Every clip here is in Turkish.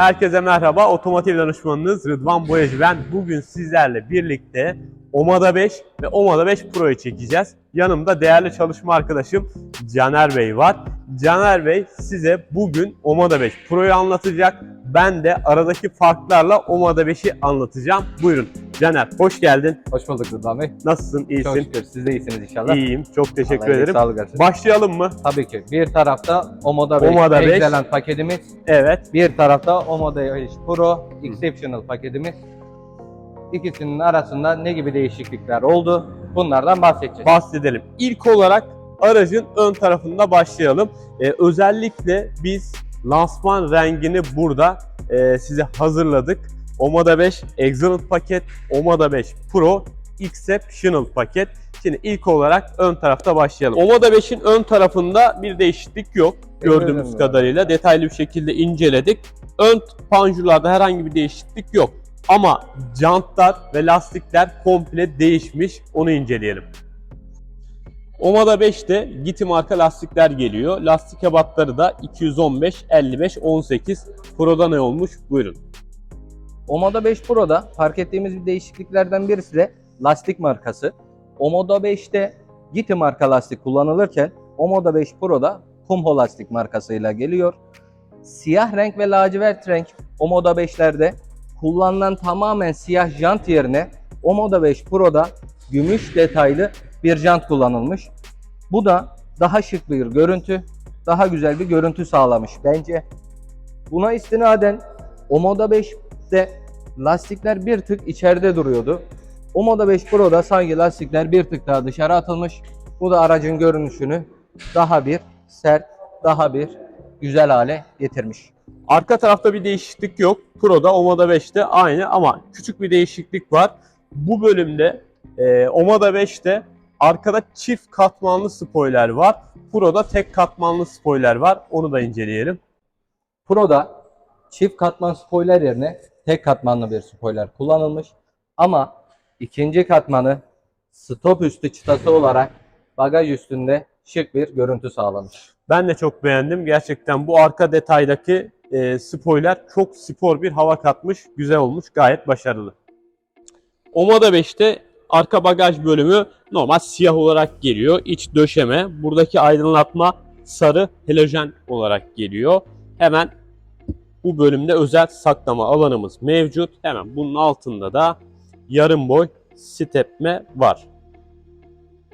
Herkese merhaba. Otomotiv danışmanınız Rıdvan Boyacı. Ben bugün sizlerle birlikte Omada 5 ve Omada 5 Pro'yu çekeceğiz. Yanımda değerli çalışma arkadaşım Caner Bey var. Caner Bey size bugün Omada 5 Pro'yu anlatacak. Ben de aradaki farklarla Omada 5'i anlatacağım. Buyurun Caner hoş geldin. Hoş bulduk Rıdvan Bey. Nasılsın? Çok İyisin? şükür siz de iyisiniz inşallah. İyiyim. Çok teşekkür Allah ederim. Sağlık versin. Başlayalım mı? Tabii ki. Bir tarafta Omoda 5 Omoda 5. Excellent paketimiz. Evet. Bir tarafta Omoda 5 Pro Exceptional paketimiz. İkisinin arasında ne gibi değişiklikler oldu? Bunlardan bahsedeceğiz. bahsedelim. İlk olarak aracın ön tarafında başlayalım. Ee, özellikle biz lansman rengini burada e, size hazırladık. Omada 5 Excellent paket, Omada 5 Pro Exceptional paket. Şimdi ilk olarak ön tarafta başlayalım. Omada 5'in ön tarafında bir değişiklik yok. Gördüğümüz Evet. kadarıyla detaylı bir şekilde inceledik. Ön panjurlarda herhangi bir değişiklik yok. Ama jantlar ve lastikler komple değişmiş. Onu inceleyelim. Omada 5'te Giti marka lastikler geliyor. Lastik ebatları da 215, 55, 18. Pro'da ne olmuş? Buyurun. Omoda 5 Pro'da fark ettiğimiz bir değişikliklerden birisi de lastik markası. Omoda 5'te Giti marka lastik kullanılırken Omoda 5 Pro'da Kumho lastik markasıyla geliyor. Siyah renk ve lacivert renk Omoda 5'lerde kullanılan tamamen siyah jant yerine Omoda 5 Pro'da gümüş detaylı bir jant kullanılmış. Bu da daha şık bir görüntü, daha güzel bir görüntü sağlamış bence. Buna istinaden Omoda 5'te lastikler bir tık içeride duruyordu. Omoda 5 Pro'da sanki lastikler bir tık daha dışarı atılmış. Bu da aracın görünüşünü daha bir sert, daha bir güzel hale getirmiş. Arka tarafta bir değişiklik yok. Pro'da Omada 5'te aynı ama küçük bir değişiklik var. Bu bölümde e, Omada 5'te arkada çift katmanlı spoiler var. Pro'da tek katmanlı spoiler var. Onu da inceleyelim. Pro'da çift katman spoiler yerine tek katmanlı bir spoiler kullanılmış. Ama ikinci katmanı stop üstü çıtası olarak bagaj üstünde şık bir görüntü sağlamış. Ben de çok beğendim. Gerçekten bu arka detaydaki e, spoiler çok spor bir hava katmış. Güzel olmuş. Gayet başarılı. Omada 5'te arka bagaj bölümü normal siyah olarak geliyor. İç döşeme. Buradaki aydınlatma sarı halojen olarak geliyor. Hemen bu bölümde özel saklama alanımız mevcut. Hemen bunun altında da yarım boy stepme var.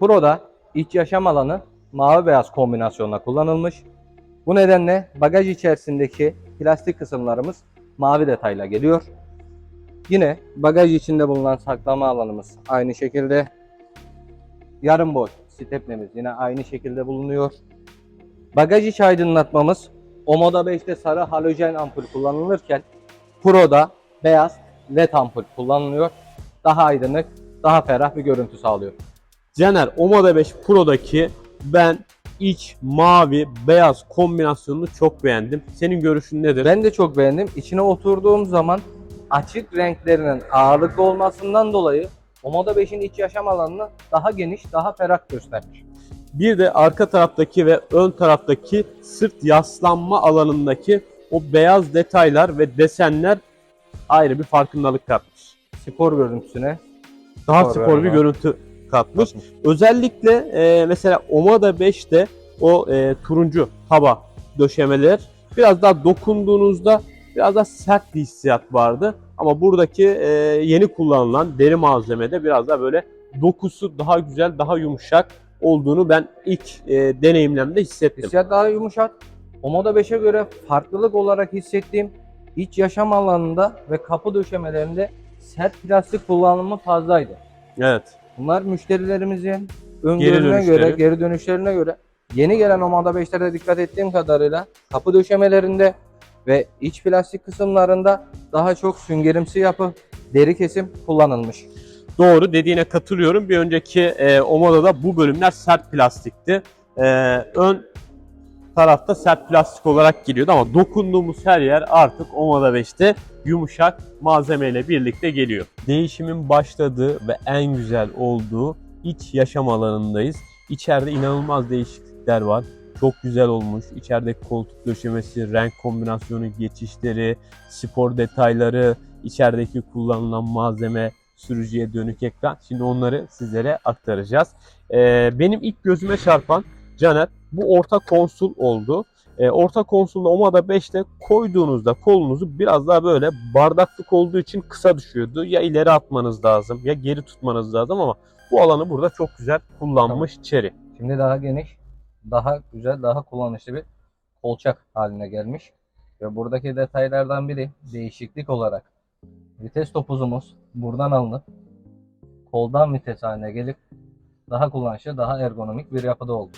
Pro'da iç yaşam alanı mavi beyaz kombinasyonla kullanılmış. Bu nedenle bagaj içerisindeki plastik kısımlarımız mavi detayla geliyor. Yine bagaj içinde bulunan saklama alanımız aynı şekilde. Yarım boy stepnemiz yine aynı şekilde bulunuyor. Bagaj iç aydınlatmamız Omoda 5'te sarı halojen ampul kullanılırken Pro'da beyaz led ampul kullanılıyor. Daha aydınlık, daha ferah bir görüntü sağlıyor. Caner Omada 5 Pro'daki ben iç mavi beyaz kombinasyonunu çok beğendim. Senin görüşün nedir? Ben de çok beğendim. İçine oturduğum zaman açık renklerinin ağırlıklı olmasından dolayı Omoda 5'in iç yaşam alanını daha geniş, daha ferah göstermiş. Bir de arka taraftaki ve ön taraftaki sırt yaslanma alanındaki o beyaz detaylar ve desenler ayrı bir farkındalık katmış. Spor görüntüsüne Daha Spor spor bir görüntü katmış. katmış. Özellikle e, mesela Omada 5'te o e, turuncu hava döşemeler biraz daha dokunduğunuzda biraz daha sert bir hissiyat vardı. Ama buradaki e, yeni kullanılan deri malzemede biraz daha böyle dokusu daha güzel, daha yumuşak olduğunu ben ilk e, deneyimlemde hissettim. Hissiyat daha yumuşak. Omoda 5'e göre farklılık olarak hissettiğim iç yaşam alanında ve kapı döşemelerinde sert plastik kullanımı fazlaydı. Evet. Bunlar müşterilerimizin öngörüne göre, geri dönüşlerine göre yeni gelen Omoda 5'lere dikkat ettiğim kadarıyla kapı döşemelerinde ve iç plastik kısımlarında daha çok süngerimsi yapı, deri kesim kullanılmış. Doğru dediğine katılıyorum. Bir önceki e, Omoda'da bu bölümler sert plastikti. E, ön tarafta sert plastik olarak geliyordu ama dokunduğumuz her yer artık Omoda 5'te yumuşak malzemeyle birlikte geliyor. Değişimin başladığı ve en güzel olduğu iç yaşam alanındayız. İçeride inanılmaz değişiklikler var. Çok güzel olmuş. İçerideki koltuk döşemesi, renk kombinasyonu, geçişleri, spor detayları, içerideki kullanılan malzeme, sürücüye dönük ekran. Şimdi onları sizlere aktaracağız. Ee, benim ilk gözüme çarpan Caner bu orta konsol oldu. Ee, orta konsolda Omada 5'te koyduğunuzda kolunuzu biraz daha böyle bardaklık olduğu için kısa düşüyordu. Ya ileri atmanız lazım ya geri tutmanız lazım ama bu alanı burada çok güzel kullanmış Cherry. Şimdi daha geniş, daha güzel, daha kullanışlı bir kolçak haline gelmiş. Ve buradaki detaylardan biri değişiklik olarak vites topuzumuz buradan alınıp koldan vites haline gelip daha kullanışlı, daha ergonomik bir yapıda oldu.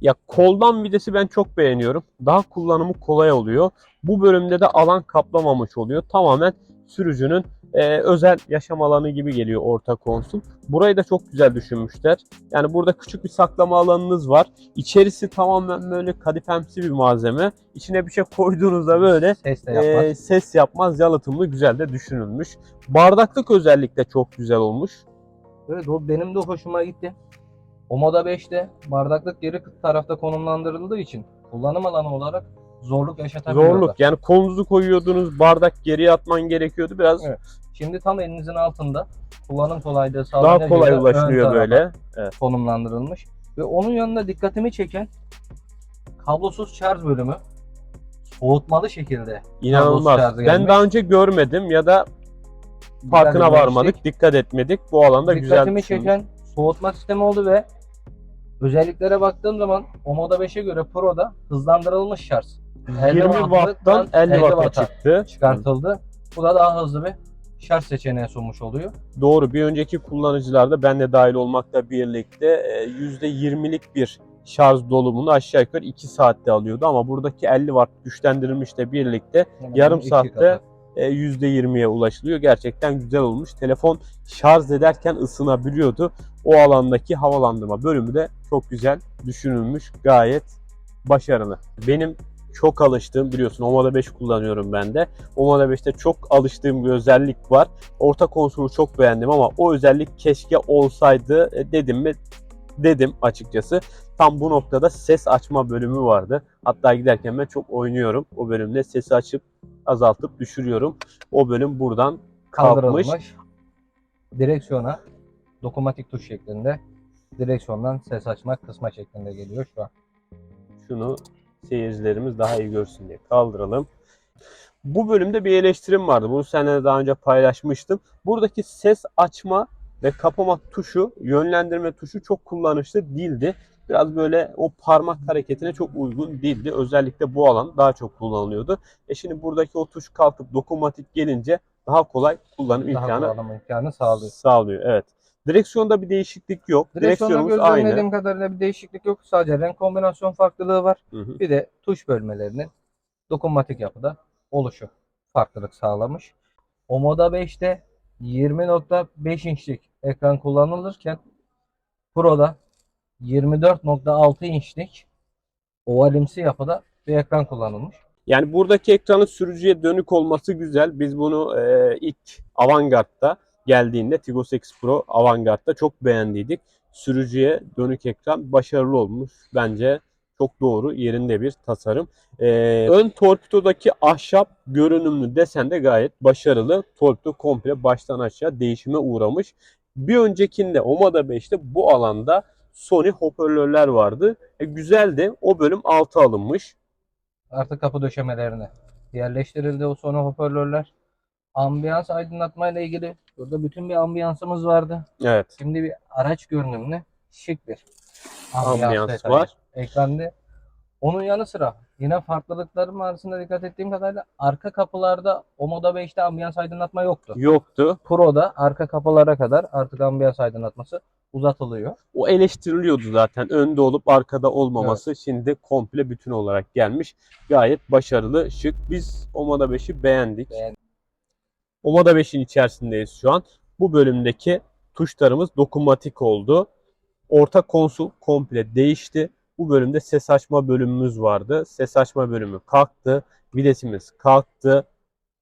Ya koldan videsi ben çok beğeniyorum. Daha kullanımı kolay oluyor. Bu bölümde de alan kaplamamış oluyor. Tamamen sürücünün e, özel yaşam alanı gibi geliyor orta konsol. Burayı da çok güzel düşünmüşler. Yani burada küçük bir saklama alanınız var. İçerisi tamamen böyle kadifemsi bir malzeme. İçine bir şey koyduğunuzda böyle Ses yapmaz. e, ses yapmaz, yalıtımlı güzel de düşünülmüş. Bardaklık özellikle çok güzel olmuş. Evet o benim de hoşuma gitti. O Moda 5'te bardaklık geri tarafta konumlandırıldığı için kullanım alanı olarak zorluk yaşatabiliyorlar. Zorluk yani kolunuzu koyuyordunuz bardak geriye atman gerekiyordu. Biraz Evet. Şimdi tam elinizin altında kullanım kolaylığı daha sağlanacak kolay ulaşılıyor böyle. konumlandırılmış. Ve onun yanında dikkatimi çeken kablosuz şarj bölümü soğutmalı şekilde. İnanılmaz. Ben gelmiş. daha önce görmedim ya da farkına Dikkat varmadık, etmemiştik. dikkat etmedik. Bu alanda güzel Dikkatimi düşünülmüş. çeken soğutma sistemi oldu ve özelliklere baktığım zaman o Moda 5'e göre Pro'da hızlandırılmış şarj 50 20 wattlıktan watt'tan 50 50 watt'a çıktı. çıkartıldı. Bu da daha hızlı bir şarj seçeneği sunmuş oluyor. Doğru. Bir önceki kullanıcılarda ben de dahil olmakla birlikte e, %20'lik bir şarj dolumunu aşağı yukarı 2 saatte alıyordu ama buradaki 50 watt güçlendirilmişle birlikte Hemen Yarım saatte e, %20'ye ulaşılıyor. Gerçekten güzel olmuş. Telefon şarj ederken ısınabiliyordu. O alandaki havalandırma bölümü de çok güzel düşünülmüş. Gayet başarılı. Benim çok alıştığım biliyorsun Omada 5 kullanıyorum ben de. Omada 5'te çok alıştığım bir özellik var. Orta konsolu çok beğendim ama o özellik keşke olsaydı e, dedim mi dedim açıkçası. Tam bu noktada ses açma bölümü vardı. Hatta giderken ben çok oynuyorum. O bölümde sesi açıp azaltıp düşürüyorum. O bölüm buradan kalkmış. kaldırılmış. Direksiyona dokunmatik tuş şeklinde direksiyondan ses açmak kısma şeklinde geliyor şu an. Şunu seyircilerimiz daha iyi görsün diye kaldıralım. Bu bölümde bir eleştirim vardı. Bunu seninle daha önce paylaşmıştım. Buradaki ses açma ve kapama tuşu, yönlendirme tuşu çok kullanışlı değildi. Biraz böyle o parmak hareketine çok uygun değildi. Özellikle bu alan daha çok kullanılıyordu. E şimdi buradaki o tuş kalkıp dokunmatik gelince daha kolay kullanım Daha imkanı kullanım imkanı sağlıyor. sağlıyor. Evet. Direksiyonda bir değişiklik yok. Direksiyonda Direksiyonumuz aynı. gözlemlediğim kadarıyla bir değişiklik yok. Sadece renk kombinasyon farklılığı var. Hı hı. Bir de tuş bölmelerinin dokunmatik yapıda oluşu farklılık sağlamış. O Moda 5'te 20.5 inçlik ekran kullanılırken Pro'da 24.6 inçlik ovalimsi yapıda bir ekran kullanılmış. Yani buradaki ekranın sürücüye dönük olması güzel. Biz bunu e, ilk Avantgarde'da geldiğinde Tigo 8 Pro Avantgarde'da çok beğendiydik. Sürücüye dönük ekran başarılı olmuş. Bence çok doğru yerinde bir tasarım. E, ön torpidodaki ahşap görünümlü desen de gayet başarılı. Torpido komple baştan aşağı değişime uğramış. Bir öncekinde Omada 5'te bu alanda Sony hoparlörler vardı. E, güzeldi. O bölüm alta alınmış. Artık kapı döşemelerine yerleştirildi o Sony hoparlörler. Ambiyans aydınlatma ile ilgili burada bütün bir ambiyansımız vardı. Evet. Şimdi bir araç görünümlü şık bir Ambiyans var. Ekranda. Onun yanı sıra yine farklılıklarım arasında dikkat ettiğim kadarıyla arka kapılarda o Moda 5'te ambiyans aydınlatma yoktu. Yoktu. Pro'da arka kapılara kadar artık ambiyans aydınlatması uzatılıyor. O eleştiriliyordu zaten. Önde olup arkada olmaması. Şimdi komple bütün olarak gelmiş. Gayet başarılı, şık. Biz Omada 5'i beğendik. Beğendik. Omada 5'in içerisindeyiz şu an. Bu bölümdeki tuşlarımız dokunmatik oldu. Orta konsol komple değişti. Bu bölümde ses açma bölümümüz vardı. Ses açma bölümü kalktı. Videsimiz kalktı.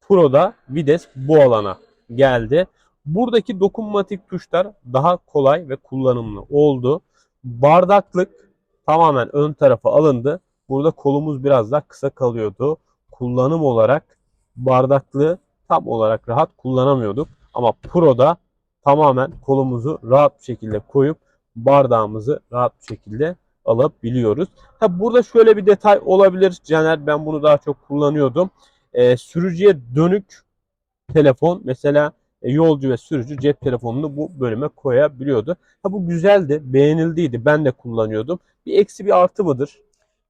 Pro'da vides bu alana geldi. Buradaki dokunmatik tuşlar daha kolay ve kullanımlı oldu. Bardaklık tamamen ön tarafa alındı. Burada kolumuz biraz daha kısa kalıyordu. Kullanım olarak bardaklığı tam olarak rahat kullanamıyorduk. Ama Pro'da tamamen kolumuzu rahat bir şekilde koyup bardağımızı rahat bir şekilde alabiliyoruz. Ha burada şöyle bir detay olabilir Caner. Ben bunu daha çok kullanıyordum. Ee, sürücüye dönük telefon mesela e, yolcu ve sürücü cep telefonunu bu bölüme koyabiliyordu. Ha bu güzeldi, beğenildiydi. Ben de kullanıyordum. Bir eksi bir artı mıdır?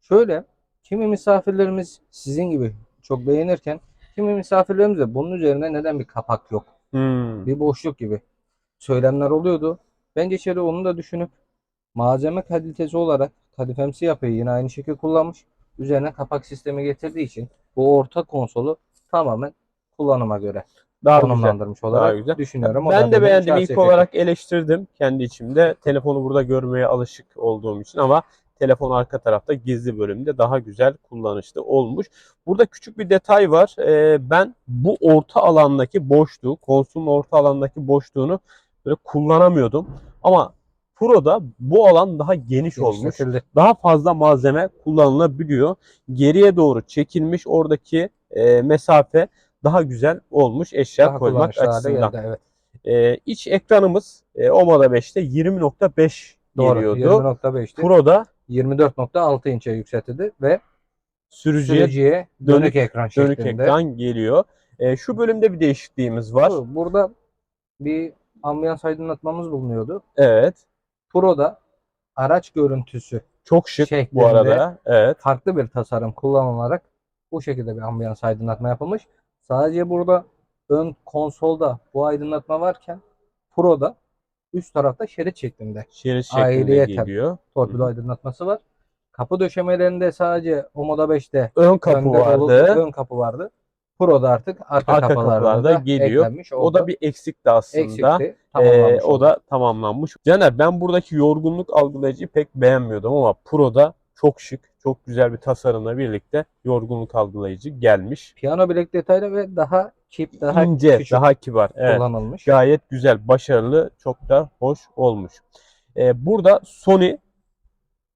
Şöyle kimi misafirlerimiz sizin gibi çok beğenirken kimi misafirlerimiz de bunun üzerine neden bir kapak yok? Hmm. Bir boşluk gibi söylemler oluyordu. Bence şöyle onu da düşünüp malzeme kalitesi olarak kadifemsi yapıyı yine aynı şekilde kullanmış. Üzerine kapak sistemi getirdiği için bu orta konsolu tamamen kullanıma göre Daha güzel. konumlandırmış Daha olarak güzel. düşünüyorum. O Ben de beğendim. İlk olarak eleştirdim kendi içimde. Telefonu burada görmeye alışık olduğum için ama telefon arka tarafta gizli bölümde daha güzel kullanışlı olmuş. Burada küçük bir detay var. Ee, ben bu orta alandaki boşluğu, konsolun orta alandaki boşluğunu böyle kullanamıyordum. Ama Pro'da bu alan daha geniş olmuş. Genişletildi. Daha fazla malzeme kullanılabiliyor. Geriye doğru çekilmiş oradaki e, mesafe daha güzel olmuş eşya Daha koymak açısından. geldi, Evet. Ee, iç ekranımız e, Omada 5'te 20.5 Doğru. geliyordu. 20.5'ti. Pro'da 24.6 inçe yükseltildi ve sürücüye sürücüye dönük- dönük, ekran dönük şeklinde. ekran geliyor. Ee, şu bölümde bir değişikliğimiz var. Bu- Burada bir ambiyans aydınlatmamız bulunuyordu. Evet. Pro'da araç görüntüsü Çok şık bu arada. Evet. farklı bir tasarım kullanılarak bu şekilde bir ambiyans aydınlatma yapılmış. Sadece burada ön konsolda bu aydınlatma varken Pro'da üst tarafta şerit şeklinde Şerit şeklinde Ayrıyeten. geliyor. torpido aydınlatması var. Kapı döşemelerinde sadece o Moda 5'te Ön kapı önde dolu vardı. ön kapı vardı. Pro'da artık arka, Arka kapılarda kapılarda da geliyor. O da bir eksikti aslında. eksikti. Ee, o da tamamlanmış. Caner ben buradaki yorgunluk algılayıcıyı pek beğenmiyordum ama Pro'da çok şık, çok güzel bir tasarımla birlikte yorgunluk algılayıcı gelmiş. piyano bilek detaylı ve daha kip, daha İnce, küçük daha kibar. Evet. kullanılmış. Gayet güzel, başarılı, çok da hoş olmuş. Ee, burada Sony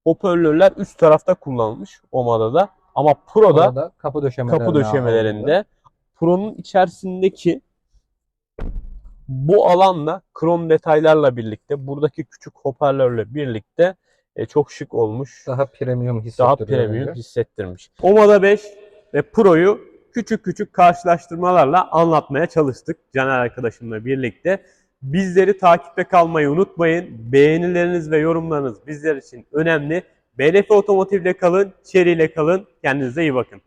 hoparlörler üst tarafta kullanılmış Oma'da da ama Pro'da Pro'da kapı döşemelerine kapı döşemelerinde Pro'nun içerisindeki bu alanla krom detaylarla birlikte buradaki küçük hoparlörle birlikte e, çok şık olmuş. daha premium Daha hissettiriyor. premium bence. hissettirmiş. Omada 5 ve Pro'yu küçük küçük karşılaştırmalarla anlatmaya çalıştık Caner arkadaşımla birlikte. Bizleri takipte kalmayı unutmayın. Beğenileriniz ve yorumlarınız bizler için önemli. BLF Otomotiv'le kalın, Cherry ile kalın. Kendinize iyi bakın.